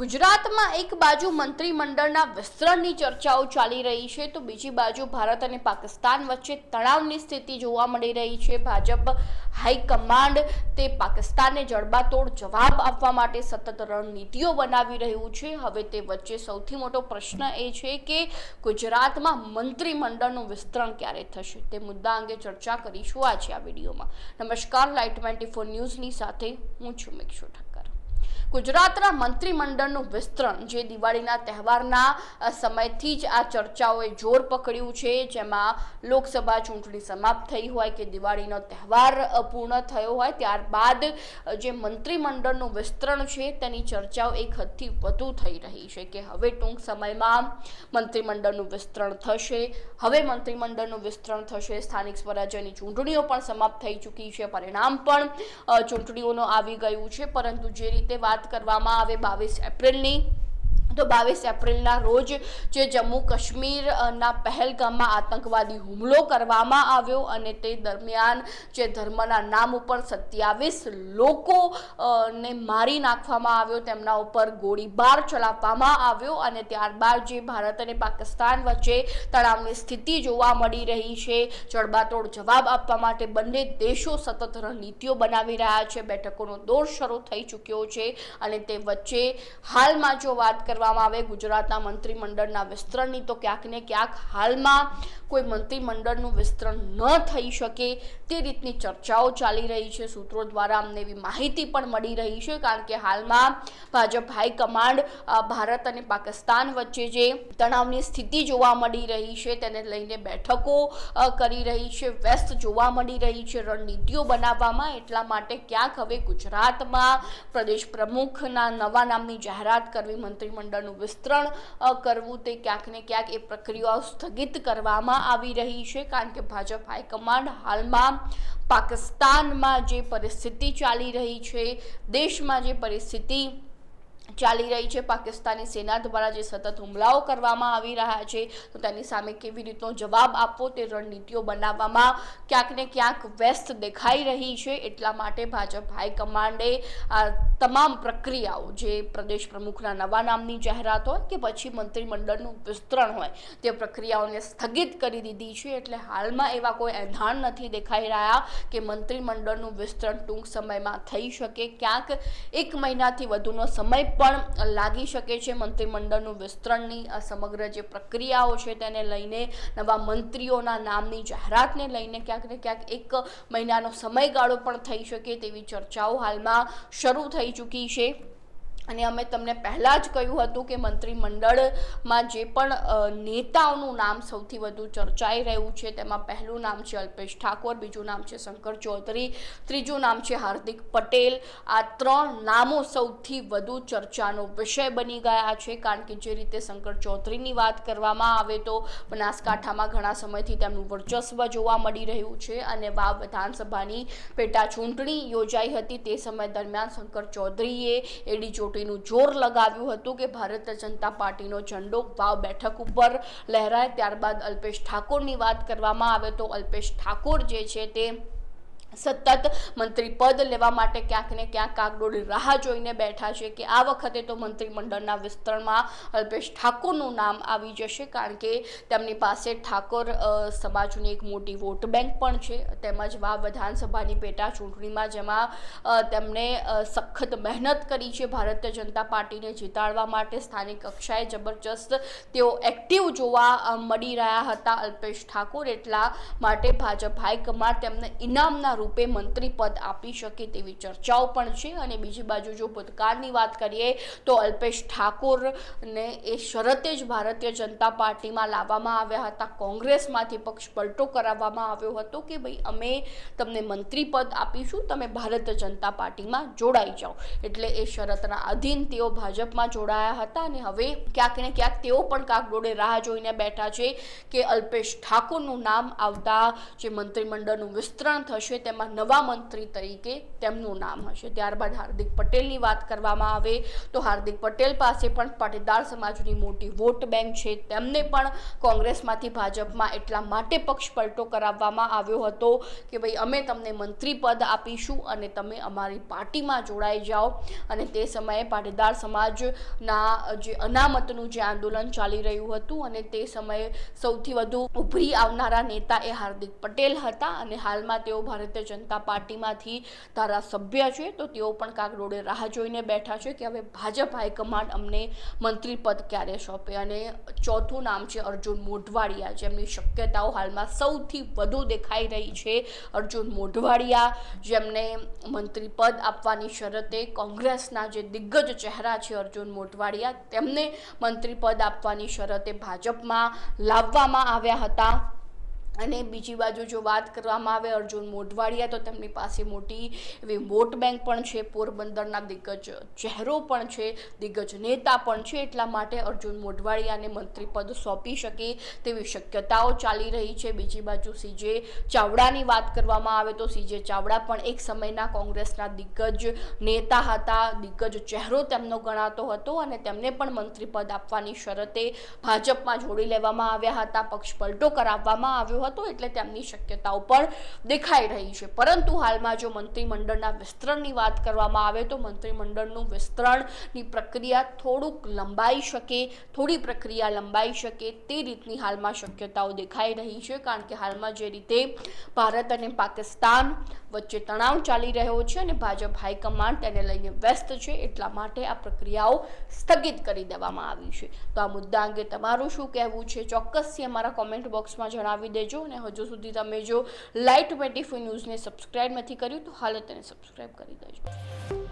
ગુજરાતમાં એક બાજુ મંત્રીમંડળના વિસ્તરણની ચર્ચાઓ ચાલી રહી છે, તો બીજી બાજુ ભારત અને પાકિસ્તાન વચ્ચે તણાવની સ્થિતિ જોવા મળી રહી છે. ભાજપ હાઈકમાન્ડ તે પાકિસ્તાનને જડબાતોડ જવાબ આપવા માટે સતત રણનીતિઓ બનાવી રહ્યું છે. હવે તે વચ્ચે સૌથી મોટો પ્રશ્ન એ છે કે ગુજરાતમાં મંત્રીમંડળનું વિસ્તરણ ક્યારે થશે? તે મુદ્દા અંગે ચર્ચા કરીશું આજે આ વિડીયોમાં. નમસ્કાર લાઈટ ટ્વેન્ટી ફોર ન્યૂઝની સાથે હું છું મિક્ષુ ઠક્કર. ગુજરાતના મંત્રીમંડળનું વિસ્તરણ જે દિવાળીના તહેવારના સમયથી જ આ ચર્ચાઓએ જોર પકડ્યું છે. જેમાં લોકસભા ચૂંટણી સમાપ્ત થઈ હોય કે દિવાળીનો તહેવાર પૂર્ણ થયો હોય ત્યારબાદ જે મંત્રીમંડળનું વિસ્તરણ છે તેની ચર્ચાઓ એક હદથી વધુ થઈ રહી છે કે હવે ટૂંક સમયમાં મંત્રીમંડળનું વિસ્તરણ થશે. હવે મંત્રીમંડળનું વિસ્તરણ થશે. સ્થાનિક સ્વરાજ્યની ચૂંટણીઓ પણ સમાપ્ત થઈ ચૂકી છે. પરિણામ પણ ચૂંટણીઓનું આવી ગયું છે. પરંતુ જે રીતે વાત કરવામાં આવે બાવીસ એપ્રિલની. તો બાવીસ એપ્રિલના રોજ જે જમ્મુ કાશ્મીરના પહેલગામમાં આતંકવાદી હુમલો કરવામાં આવ્યો અને તે દરમિયાન જે ધર્મના નામ ઉપર સત્યાવીસ લોકો ને મારી નાખવામાં આવ્યો, તેમના ઉપર ગોળીબાર ચલાવવામાં આવ્યો અને ત્યારબાદ જે ભારત અને પાકિસ્તાન વચ્ચે તણાવની સ્થિતિ જોવા મળી રહી છે. જડબાતોડ જવાબ આપવા માટે બંને દેશો સતત રણનીતિઓ બનાવી રહ્યા છે. બેઠકોનો દોર શરૂ થઈ ચૂક્યો છે અને તે વચ્ચે હાલમાં જો વાત કરવામાં આવે ગુજરાતના મંત્રીમંડળના વિસ્તરણની તો ક્યાંક ને ક્યાંક હાલમાં કોઈ મંત્રીમંડળનું વિસ્તરણ ન થઈ શકે તે રીતની ચર્ચાઓ ચાલી રહી છે. સૂત્રો દ્વારા અમને એવી માહિતી પણ મળી રહી છે કારણ કે હાલમાં ભાજપ હાઈકમાન્ડ ભારત અને પાકિસ્તાન વચ્ચે જે તણાવની સ્થિતિ જોવા મળી રહી છે તેને લઈને બેઠકો કરી રહી છે, વ્યસ્ત જોવા મળી રહી છે. રણનીતિઓ બનાવવામાં એટલા માટે ક્યાંક હવે ગુજરાતમાં પ્રદેશ પ્રમુખના નવા નામની જાહેરાત કરવી, મંત્રીમંડળનું વિસ્તરણ કરવું તે ક્યાંક ને ક્યાંક એ પ્રક્રિયાઓ સ્થગિત કરવામાં આવી રહી છે, કારણ કે ભાજપ હાઈકમાન્ડ હાલમાં પાકિસ્તાનમાં જે પરિસ્થિતિ ચાલી રહી છે, દેશમાં જે પરિસ્થિતિ ચાલી રહી છે પાકિસ્તાની સેના દ્વારા જે સતત હુમલાઓ કરવામાં આવી રહ્યા છે, તો તેની સામે કેવી રીતનો જવાબ આપવો તે રણનીતિઓ બનાવવામાં ક્યાંક ને ક્યાંક વ્યસ્ત દેખાઈ રહી છે. એટલા માટે ભાજપ હાઈકમાન્ડે આ તમામ પ્રક્રિયાઓ, જે પ્રદેશ પ્રમુખના નવા નામની જાહેરાત હોય કે પછી મંત્રીમંડળનું વિસ્તરણ હોય, તે પ્રક્રિયાઓને સ્થગિત કરી દીધી છે. એટલે હાલમાં એવા કોઈ એંધાણ નથી દેખાઈ રહ્યા કે મંત્રીમંડળનું વિસ્તરણ ટૂંક સમયમાં થઈ શકે. ક્યાંક એક મહિનાથી વધુનો સમય પણ લાગી શકે છે મંત્રીમંડળનું વિસ્તરણની આ સમગ્ર જે પ્રક્રિયાઓ છે તેને લઈને, નવા મંત્રીઓના નામની જાહેરાતને લઈને ક્યાંક ને ક્યાંક એક મહિનાનો સમયગાળો પણ થઈ શકે તેવી ચર્ચાઓ હાલમાં શરૂ થઈ ચૂકી છે. અને અમે તમને પહેલાં જ કહ્યું હતું કે મંત્રીમંડળમાં જે પણ નેતાઓનું નામ સૌથી વધુ ચર્ચાઈ રહ્યું છે, તેમાં પહેલું નામ છે અલ્પેશ ઠાકોર, બીજું નામ છે શંકર ચૌધરી, ત્રીજું નામ છે હાર્દિક પટેલ. આ ત્રણ નામો સૌથી વધુ ચર્ચાનો વિષય બની ગયા છે, કારણ કે જે રીતે શંકર ચૌધરીની વાત કરવામાં આવે તો બનાસકાંઠામાં ઘણા સમયથી તેમનું વર્ચસ્વ જોવા મળી રહ્યું છે અને વાવ વિધાનસભાની પેટા ચૂંટણી યોજાઈ હતી. તે સમય દરમિયાન શંકર ચૌધરીએ એડી ચોટીનું જોર લગાવ્યું હતું કે ભારતીય જનતા પાર્ટીનો ઝંડો વાવ બેઠક ઉપર લહેરાય. ત્યારબાદ અલ્પેશ ઠાકોરની વાત કરવામાં આવે તો અલ્પેશ ઠાકોર જે છે તે સતત મંત્રી પદ લેવા માટે ક્યાંક ને ક્યાંક કાગડોળી રાહ જોઈને બેઠા છે કે આ વખતે તો મંત્રીમંડળના વિસ્તરણમાં અલ્પેશ ઠાકોરનું નામ આવી જશે કારણ કે તેમની પાસે ઠાકોર સમાજની એક મોટી વોટ બેંક પણ છે. તેમજ વા વિધાનસભાની પેટા ચૂંટણીમાં જેમાં તેમણે સખત મહેનત કરી છે ભારતીય જનતા પાર્ટીને જીતાડવા માટે સ્થાનિક કક્ષાએ જબરજસ્ત તેઓ એક્ટિવ જોવા મળી રહ્યા હતા અલ્પેશ ઠાકોર એટલા માટે ભાજપ હાઈકમાન્ડ તેમને ઇનામના રૂપે મંત્રી પદ આપી શકે તેવી ચર્ચાઓ પણ છે. અને બીજી બાજુ જો ભૂતકાળની વાત કરીએ તો અલ્પેશ ઠાકોરને એ શરતે જ ભારતીય જનતા પાર્ટીમાં લાવવામાં આવ્યા હતા. કોંગ્રેસમાંથી પક્ષ પલટો કરાવવામાં આવ્યો હતો કે ભાઈ અમે તમને મંત્રી પદ આપીશું, તમે ભારતીય જનતા પાર્ટીમાં જોડાઈ જાઓ. એટલે એ શરતના અધીન તેઓ ભાજપમાં જોડાયા હતા અને હવે ક્યાંક ને ક્યાંક તેઓ પણ કાગડોળે રાહ જોઈને બેઠા છે કે અલ્પેશ ઠાકોરનું નામ આવતા જે મંત્રીમંડળનું વિસ્તરણ થશે તેમાં નવા મંત્રી તરીકે તેમનું નામ હશે. ત્યારબાદ હાર્દિક પટેલની વાત કરવામાં આવે તો હાર્દિક પટેલ પાસે પણ પાટીદાર સમાજની મોટી વોટ બેંક છે. તેમને પણ કોંગ્રેસમાંથી ભાજપમાં એટલા માટે પક્ષ પલટો કરાવવામાં આવ્યો હતો કે ભાઈ, અમે તમને મંત્રી પદ આપીશું અને તમે અમારી પાર્ટીમાં જોડાઈ જાઓ. અને તે સમયે પાટીદાર સમાજના જે અનામતનું જે આંદોલન ચાલી રહ્યું હતું અને તે સમયે સૌથી વધુ ઉભરી આવનારા નેતા એ હાર્દિક પટેલ હતા અને હાલમાં તેઓ ભારતીય જનતા પાર્ટીમાંથી ધારાસભ્ય છે, તો તેઓ પણ કાગડોળે રાહ જોઈને બેઠા છે કે હવે ભાજપ હાઈકમાન્ડ અમને મંત્રી પદ ક્યારે સોંપે અને ચોથું નામ છે અર્જુન મોઢવાડિયા, જેમની શક્યતાઓ હાલમાં સૌથી વધુ દેખાઈ રહી છે. અર્જુન મોઢવાડિયા જેમને મંત્રી પદ આપવાની શરતે કોંગ્રેસના જે દિગ્ગજ ચહેરા છે અર્જુન મોઢવાડિયા, તેમને મંત્રી પદ આપવાની શરતે ભાજપમાં લાવવામાં આવ્યા હતા. અને બીજી બાજુ જો વાત કરવામાં આવે અર્જુન મોઢવાડિયા, તો તેમની પાસે મોટી એવી વોટ બેંક પણ છે, પોરબંદરના દિગ્ગજ ચહેરો પણ છે, દિગ્ગજ નેતા પણ છે, એટલા માટે અર્જુન મોઢવાડિયાને મંત્રીપદ સોંપી શકે તેવી શક્યતાઓ ચાલી રહી છે. બીજી બાજુ સીજે ચાવડાની વાત કરવામાં આવે, તો સીજે ચાવડા પણ એક સમયના કોંગ્રેસના દિગ્ગજ નેતા હતા. દિગ્ગજ ચહેરો તેમનો ગણાતો હતો અને તેમને પણ મંત્રીપદ આપવાની શરતે ભાજપમાં જોડી લેવામાં આવ્યા હતા. પક્ષ પલટો કરાવવામાં આવ્યો હતો એટલે તેમની શક્યતાઓ પણ દેખાઈ રહી છે. પરંતુ હાલમાં જો મંત્રીમંડળના વિસ્તરણની વાત કરવામાં આવે તો મંત્રીમંડળનું વિસ્તરણની પ્રક્રિયા થોડુંક લંબાઈ શકે, થોડી પ્રક્રિયા લંબાઈ શકે તે રીતની હાલમાં શક્યતાઓ દેખાઈ રહી છે. કારણ કે હાલમાં જે રીતે ભારત અને પાકિસ્તાન વચ્ચે તણાવ ચાલી રહ્યો છે અને ભાજપ હાઈકમાન્ડ તેને લઈને વ્યસ્ત છે, એટલા માટે આ પ્રક્રિયાઓ સ્થગિત કરી દેવામાં આવી છે. તો આ મુદ્દા અંગે તમારું શું કહેવું છે? ચોક્કસથી અમારા કોમેન્ટ બોક્સમાં જણાવી દેજો. અને હજુ સુધી તમે જો લાઈટ ટ્વેન્ટી ન્યૂઝને સબસ્ક્રાઈબ નથી કર્યું, તો હાલ તેને સબસ્ક્રાઈબ કરી દેજો.